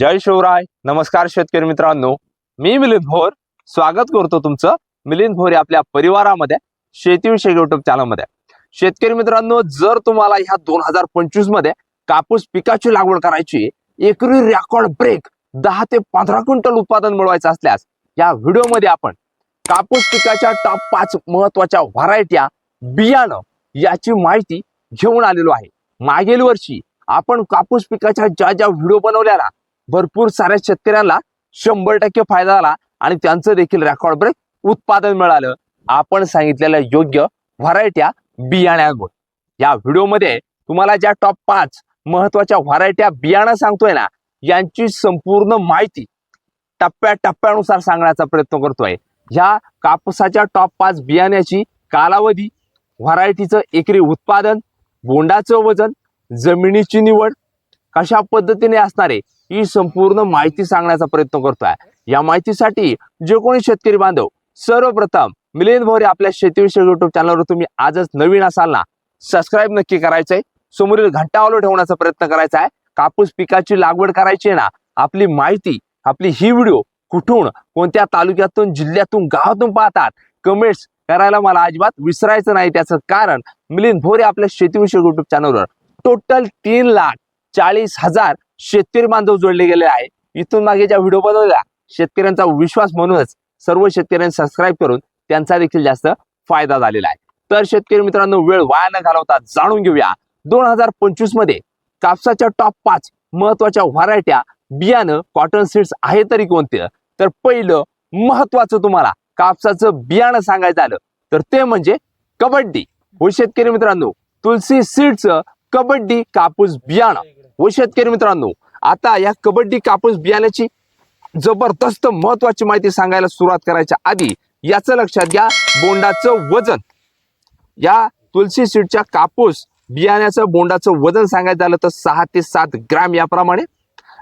जय शिवराय. नमस्कार शेतकरी मित्रांनो. मी मिलिंद भोर. स्वागत करतो तुमचं मिलिंद भोर आपल्या परिवारामध्ये शेतीविषयक युट्यूब चॅनलमध्ये शेतकरी मित्रांनो जर तुम्हाला ह्या दोन हजार पंचवीसमध्ये कापूस पिकाची लागवड करायची एकरी रेकॉर्ड ब्रेक दहा ते पंधरा क्विंटल उत्पादन मिळवायचं असल्यास या व्हिडिओमध्ये आपण कापूस पिकाच्या टॉप पाच महत्त्वाच्या व्हरायट्या बियाणं याची माहिती घेऊन आलेलो आहे. मागील वर्षी आपण कापूस पिकाच्या ज्या ज्या व्हिडिओ बनवल्या ना भरपूर साऱ्या शेतकऱ्यांना शंभर टक्के फायदा झाला आणि त्यांचं देखील रेकॉर्ड ब्रेक उत्पादन मिळालं. आपण सांगितलेल्या योग्य व्हरायट्या बियाण्यांवर या व्हिडिओमध्ये तुम्हाला ज्या टॉप पाच महत्त्वाच्या व्हरायट्या बियाणं सांगतोय ना यांची संपूर्ण माहिती टप्प्या टप्प्यानुसार सांगण्याचा प्रयत्न करतोय. ह्या कापसाच्या टॉप पाच बियाण्याची कालावधी व्हरायटीचं एकरी उत्पादन बोंडाचं वजन जमिनीची निवड कशा पद्धतीने असणारे ही संपूर्ण माहिती सांगण्याचा प्रयत्न करतोय. या माहितीसाठी जे कोणी शेतकरी बांधव सर्वप्रथम मिलिंद भोरे आपल्या शेतीविषयक युट्यूब चॅनलवर तुम्ही आजच नवीन असाल ना सबस्क्राईब नक्की करायचंय समोरील घंटा ठेवण्याचा प्रयत्न करायचा आहे. कापूस पिकाची लागवड करायची आहे ना आपली माहिती आपली ही व्हिडिओ कुठून कोणत्या तालुक्यातून जिल्ह्यातून गावातून पाहतात कमेंट्स करायला मला अजिबात विसरायचं नाही. त्याचं कारण मिलिंद भोरे आपल्या शेतीविषयी युट्यूब चॅनलवर टोटल तीन लाख चाळीस हजार शेतकरी बांधव जोडले गेले आहे. इथून मागे ज्या व्हिडिओ बनवल्या शेतकऱ्यांचा विश्वास म्हणूनच सर्व शेतकऱ्यांनी सबस्क्राईब करून त्यांचा देखील जास्त फायदा झालेला आहे. तर शेतकरी मित्रांनो वेळ वाया न घालवता जाणून घेऊया. दोन हजार पंचवीसमध्ये कापसाच्या टॉप पाच महत्त्वाच्या व्हरायट्या बियाणं कॉटन सीड्स आहे तरी कोणते? तर पहिलं महत्वाचं तुम्हाला कापसाचं बियाणं सांगायचं आलं तर ते म्हणजे कबड्डी. हो शेतकरी मित्रांनो तुलसी सीडचं कबड्डी कापूस बियाणं. व शेतकरी मित्रांनो आता या कबड्डी कापूस बियाण्याची जबरदस्त महत्वाची माहिती सांगायला सुरुवात करायच्या आधी याचं लक्षात घ्या बोंडाचं वजन. या तुलसी सीडच्या कापूस बियाण्याचं बोंडाचं वजन सांगायचं झालं तर सहा ते सात ग्रॅम याप्रमाणे.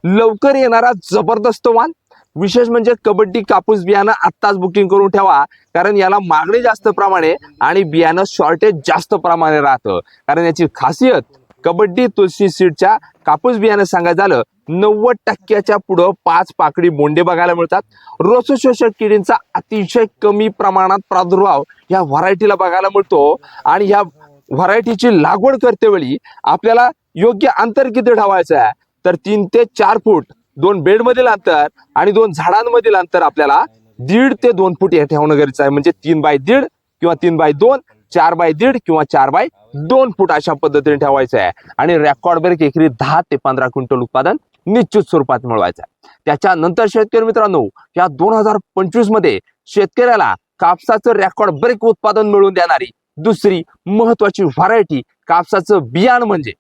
लवकर येणारा जबरदस्त वाण विशेष म्हणजे कबड्डी कापूस बियाणं आत्ताच बुकिंग करून ठेवा कारण याला मागणी जास्त प्रमाणे आणि बियाणं शॉर्टेज जास्त प्रमाणे राहतं. कारण याची खासियत कबड्डी तुलसी सीडच्या कापूस बियाणं सांगायचं झालं. नव्वद टक्क्याच्या पुढं पाच पाकडी बोंडे बघायला मिळतात. रोसशोषक किडींचा अतिशय कमी प्रमाणात प्रादुर्भाव या व्हरायटीला बघायला मिळतो. आणि ह्या व्हरायटीची लागवड करते वेळी आपल्याला योग्य अंतर किती ठेवायचं आहे? तर तीन ते चार फूट दोन बेडमधील अंतर आणि दोन झाडांमधील अंतर आपल्याला दीड ते दोन फूट हे ठेवणं गरजेचं आहे. म्हणजे तीन बाय दीड किंवा तीन बाय दोन चार बाय दीड किंवा चार बाय दोन फूट अशा पद्धतीने ठेवायचं आहे. आणि रेकॉर्ड ब्रेक एकरी दहा ते पंधरा क्विंटल उत्पादन निश्चित स्वरूपात मिळवायचं आहे. त्याच्यानंतर शेतकरी मित्रांनो या दोन हजार पंचवीसमध्ये शेतकऱ्याला कापसाचं रेकॉर्ड ब्रेक उत्पादन मिळवून देणारी दुसरी महत्वाची व्हरायटी कापसाचं बियाण म्हणजे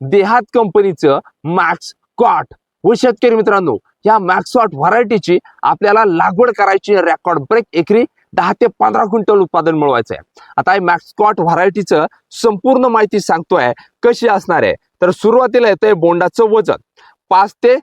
देहात कंपनीचं मॅक्स कॉट व शेतकरी मित्रांनो या मॅक्सॉट व्हरायटीची आपल्याला लागवड करायची रेकॉर्ड ब्रेक एकरी दहा ते पंधरा क्विंटल उत्पादन मिळवायचं आहे आता हे मॅक्सकॉट व्हरायटीचं संपूर्ण माहिती सांगतोय कशी असणार आहे? तर सुरुवातीला येतंय बोंडाचं वजन. पाच ते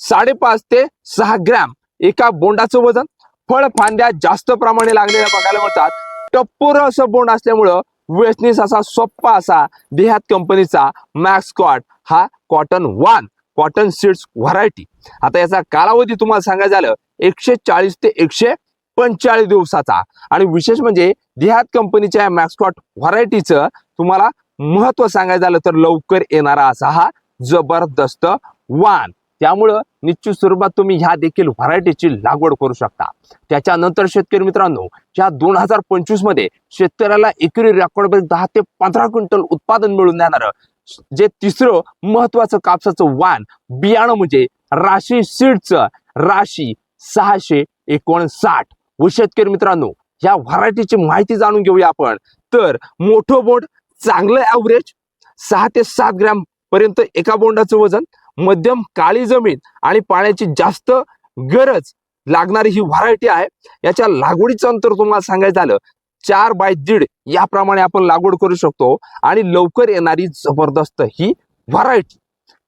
साडेपाच ते सहा ग्रॅम एका बोंडाचं वजन. फळ फांद्या जास्त प्रमाणे लागलेल्या बघायला मिळतात. टप्पोर असं बोंड असल्यामुळं वेसनीस असा सोप्पा असा देहात कंपनीचा मॅक्सकॉट हा cotton one cotton seeds variety. आता याचा कालावधी तुम्हाला सांगायचं झालं एकशे चाळीस ते एकशे पंचेचाळीस दिवसाचा. आणि विशेष म्हणजे देहात कंपनीच्या मॅक्सकॉट व्हरायटीचं तुम्हाला महत्त्व सांगायचं झालं तर लवकर येणारा असा हा जबरदस्त वाण. त्यामुळं निश्चित स्वरूपात तुम्ही ह्या देखील व्हरायटीची लागवड करू शकता. त्याच्यानंतर शेतकरी मित्रांनो या दोन हजार पंचवीसमध्ये शेतकऱ्याला एकरी रेकॉर्ड दहा ते पंधरा क्विंटल उत्पादन मिळून देणार जे तिसरं महत्वाचं कापसाचं वाण बियाणं म्हणजे राशी सीडचं राशी सहाशे एकोणसाठ. व शेतकरी मित्रांनो या व्हरायटीची माहिती जाणून घेऊया आपण. तर मोठं बोंड चांगलं ॲव्हरेज सहा ते सात ग्रॅम पर्यंत एका बोंडाचं वजन मध्यम काळी जमीन आणि पाण्याची जास्त गरज लागणारी ही व्हरायटी आहे. याच्या लागवडीचं अंतर तुम्हाला सांगायचं झालं चार बाय दीड याप्रमाणे आपण लागवड करू शकतो आणि लवकर येणारी जबरदस्त ही व्हरायटी.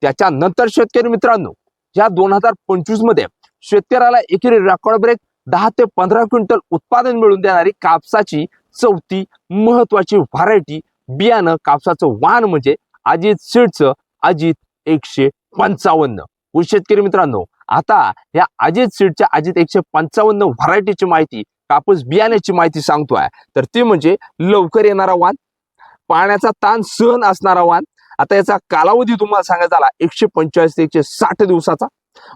त्याच्यानंतर शेतकरी मित्रांनो या दोन हजार पंचवीसमध्ये शेतकऱ्याला एकेरी रेकॉर्ड ब्रेक दहा ते पंधरा क्विंटल उत्पादन मिळून देणारी कापसाची चौथी महत्वाची व्हरायटी बियाणं कापसाचं वाण म्हणजे अजित सीडचं अजित एकशे पंचावन्न. शेतकरी मित्रांनो आता या अजित सीडच्या अजित एकशे पंचावन्न व्हरायटीची माहिती कापूस बियाण्याची माहिती सांगतोय. तर ती म्हणजे लवकर येणारा वाण पाण्याचा ताण सहन असणारा वाण. आता याचा कालावधी तुम्हाला सांगायचा झाला एकशे पंचेचाळीस ते एकशे साठ दिवसाचा.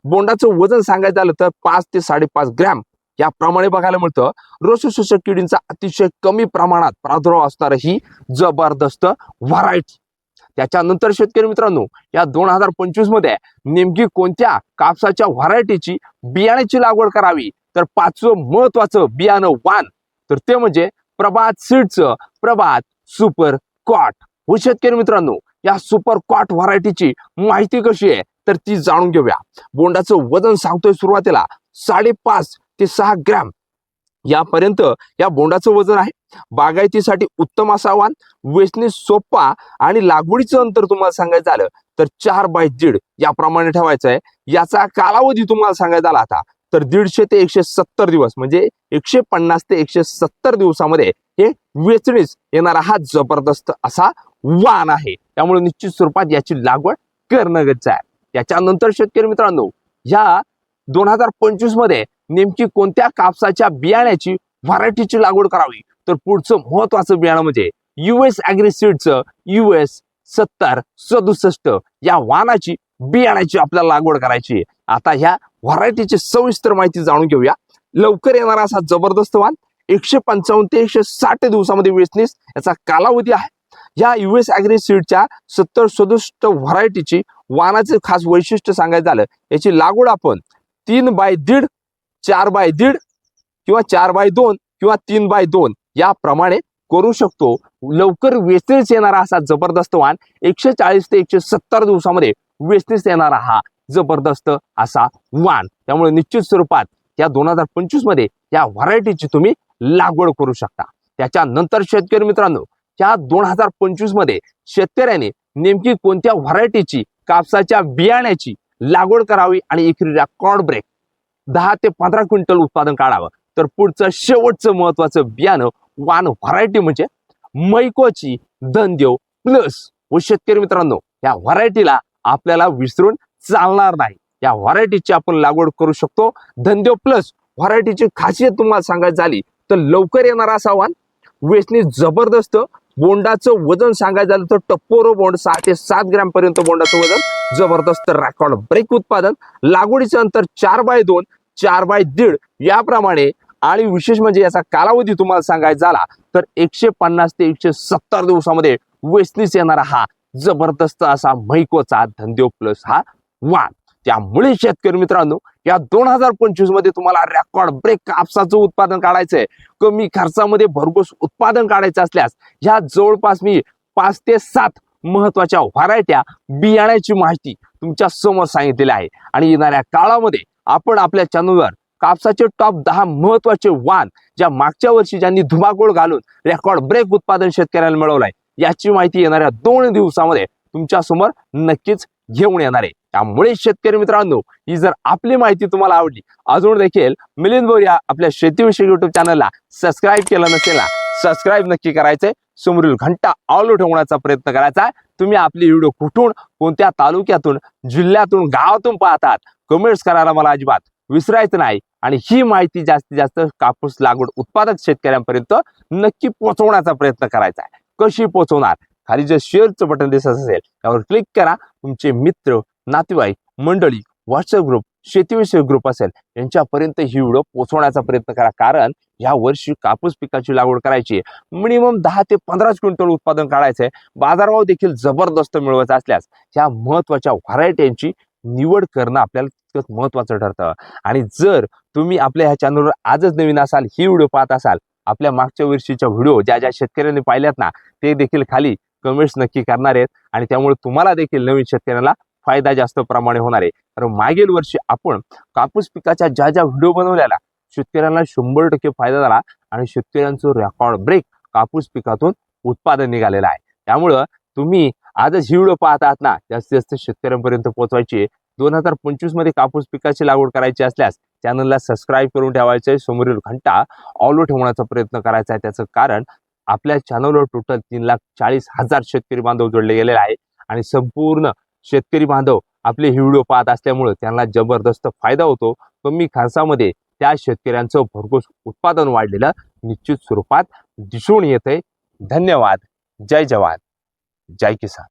बोंडाचं वजन सांगायचं झालं तर पाच ते साडेपाच ग्रॅम. याप्रमाणे बघायला मिळतं. रोसशोषक किडींचा अतिशय कमी प्रमाणात प्रादुर्भाव असणार ही जबरदस्त व्हरायटी. त्याच्यानंतर शेतकरी मित्रांनो या दोन हजार पंचवीसमध्ये नेमकी कोणत्या कापसाच्या व्हरायटीची बियाण्याची लागवड करावी? तर पाचवं महत्वाचं बियाणं वान. तर ते म्हणजे प्रभात सीडचं प्रभात सुपर कॉट. हो शेतकरी मित्रांनो या सुपर कॉट व्हरायटीची माहिती कशी आहे? तर ती जाणून घेऊया. बोंडाचं वजन सांगतोय सुरुवातीला साडेपाच ते सहा ग्रॅम. यापर्यंत या बोंडाचं वजन आहे. बागायतीसाठी उत्तम असा वाण वेचणी सोपा आणि लागवडीचं अंतर तुम्हाला सांगायचं झालं तर चार बाय दीड याप्रमाणे ठेवायचं आहे. याचा कालावधी तुम्हाला सांगायचा आला आता तर दीडशे ते एकशे सत्तर दिवस. म्हणजे एकशे पन्नास ते एकशे सत्तर दिवसामध्ये हे वेचणीच येणारा हा जबरदस्त असा वाण आहे. त्यामुळे निश्चित स्वरूपात याची लागवड करणं गरजेचं आहे. त्याच्यानंतर शेतकरी मित्रांनो ह्या दोन हजार पंचवीसमध्ये नेमकी कोणत्या कापसाच्या बियाण्याची व्हरायटीची लागवड करावी? तर पुढचं महत्वाचं बियाणं म्हणजे युएस अॅग्रिसीडचं युएस सत्तर सदुसष्ट या वाहनाची बियाण्याची आपल्याला लागवड करायची आहे. आता ह्या व्हरायटीची सविस्तर माहिती जाणून घेऊया. लवकर येणारा असा जबरदस्त वाण एकशे पंचावन्न ते एकशे साठ दिवसामध्ये वेचणीस याचा कालावधी आहे. या युएस अॅग्रेसिडच्या सत्तर सदुसष्ट व्हरायटीची वाहनाचे खास वैशिष्ट्य सांगायचं झालं याची लागवड आपण तीन बाय दीड चार बाय दीड किंवा चार बाय दोन किंवा तीन बाय दोन याप्रमाणे करू शकतो. लवकर वेचणीस येणारा असा जबरदस्त वाण एकशे चाळीस ते एकशे सत्तर दिवसामध्ये वेचणीस येणारा हा जबरदस्त असा वाण. त्यामुळे निश्चित स्वरूपात या दोन हजार पंचवीसमध्ये या व्हरायटीची तुम्ही लागवड करू शकता. त्याच्यानंतर शेतकरी मित्रांनो या दोन हजार पंचवीसमध्ये शेतकऱ्याने नेमकी कोणत्या व्हरायटीची कापसाच्या बियाण्याची लागवड करावी आणि एकरी रेकॉर्ड ब्रेक दहा ते पंधरा क्विंटल उत्पादन काढावं. तर पुढचं शेवटचं महत्वाचं बियाणं वान व्हरायटी म्हणजे मैकोची धनदेव प्लस. व शेतकरी मित्रांनो या व्हरायटीला आपल्याला विसरून चालणार नाही. या व्हरायटीची आपण लागवड करू शकतो. धनदेव प्लस व्हरायटीची खासियत तुम्हाला सांगायची झाली तर लवकर येणारा असा वाण वेचणी जबरदस्त. बोंडाचं वजन सांगायचं झालं तर टप्पोरो बोंड सहा ते सात ग्रॅम पर्यंत बोंडाचं वजन. जबरदस्त रेकॉर्ड ब्रेक उत्पादन. लागवडीचं अंतर चार बाय दोन. चार बाय दीड याप्रमाणे. आणि विशेष म्हणजे याचा कालावधी तुम्हाला सांगायचा झाला तर एकशे पन्नास ते एकशे सत्तर दिवसामध्ये वेचणीस येणारा हा जबरदस्त असा मैकोचा धंदेव प्लस हा वाण त्यामुळे शेतकरी मित्रांनो या दोन हजार पंचवीसमध्ये तुम्हाला रेकॉर्ड ब्रेक कापसाचं उत्पादन काढायचंय. कमी खर्चामध्ये भरघोस उत्पादन काढायचं असल्यास ह्या जवळपास मी पाच ते सात महत्त्वाच्या व्हरायट्या बियाण्याची माहिती तुमच्यासमोर सांगितलेली आहे. आणि येणाऱ्या काळामध्ये आपण आपल्या चॅनलवर कापसाचे टॉप दहा महत्त्वाचे वाण ज्या मागच्या वर्षी ज्यांनी धुमाकूळ घालून रेकॉर्ड ब्रेक उत्पादन शेतकऱ्यांना मिळवलंय याची माहिती येणाऱ्या दोन दिवसामध्ये तुमच्यासमोर नक्कीच घेऊन येणार आहे. त्यामुळे शेतकरी मित्रांनो ही जर आपली माहिती तुम्हाला आवडली अजून देखील मिलिंद बोर या आपल्या शेतीविषयी युट्यूब चॅनलला सबस्क्राईब केलं नसेल ना सबस्क्राईब नक्की करायचंय. समोरील घंटा ऑल ठेवण्याचा प्रयत्न करायचा तुम्ही आपली व्हिडिओ कुठून कोणत्या तालुक्यातून जिल्ह्यातून गावातून पाहतात कमेंट्स करायला मला अजिबात विसरायचं नाही. आणि ही माहिती जास्तीत जास्त कापूस लागवड उत्पादक शेतकऱ्यांपर्यंत नक्की पोहोचवण्याचा प्रयत्न करायचा आहे. कशी पोहोचवणार? खाली जे शेअरचं बटन दिसत असेल त्यावर क्लिक करा. तुमचे मित्र नातेवाईक मंडळी व्हॉट्सअप ग्रुप शेतीविषयक ग्रुप असेल यांच्यापर्यंत ही व्हिडिओ पोहोचवण्याचा प्रयत्न करा. कारण या वर्षी कापूस पिकाची लागवड करायची मिनिमम दहा ते पंधरा क्विंटल उत्पादन काढायचंय बाजारभाव देखील जबरदस्त मिळवायचा असल्यास ह्या महत्त्वाच्या व्हरायट्यांची निवड करणं आपल्याला तितकंच महत्वाचं ठरतं. आणि जर तुम्ही आपल्या ह्या चॅनलवर आजच नवीन असाल ही व्हिडिओ पाहत असाल आपल्या मागच्या वर्षीच्या व्हिडिओ ज्या ज्या शेतकऱ्यांनी पाहिल्यात ना ते देखील खाली कमेंट्स नक्की करणार आहेत. आणि त्यामुळे तुम्हाला देखील नवीन शेतकऱ्यांना फायदा जास्त प्रमाणे होणार आहे. कारण मागील वर्षी आपण कापूस पिकाच्या ज्या ज्या व्हिडिओ बनवलेल्या शेतकऱ्यांना शंभर टक्के फायदा झाला आणि शेतकऱ्यांचं रेकॉर्ड ब्रेक कापूस पिकातून उत्पादन निघालेलं आहे. त्यामुळं तुम्ही आजच ही व्हिडिओ पाहत आहात ना जास्तीत जास्त शेतकऱ्यांपर्यंत पोहोचवायची दोन हजार पंचवीसमध्ये कापूस पिकाची लागवड करायची असल्यास चॅनलला सबस्क्राईब करून ठेवायचं आहे समोरील घंटा ऑलो ठेवण्याचा प्रयत्न करायचा आहे. त्याचं कारण आपल्या चॅनलवर टोटल तीन लाख चाळीस हजार शेतकरी बांधव जोडले गेलेले आहे आणि संपूर्ण शेतकरी बांधव आपले हे व्हिडिओ पाहत असल्यामुळे त्यांना जबरदस्त फायदा होतो. कमी खर्चामध्ये त्या शेतकऱ्यांचं भरघोस उत्पादन वाढलेलं निश्चित स्वरूपात दिसून येत आहे धन्यवाद. जय जवान. जय किसान.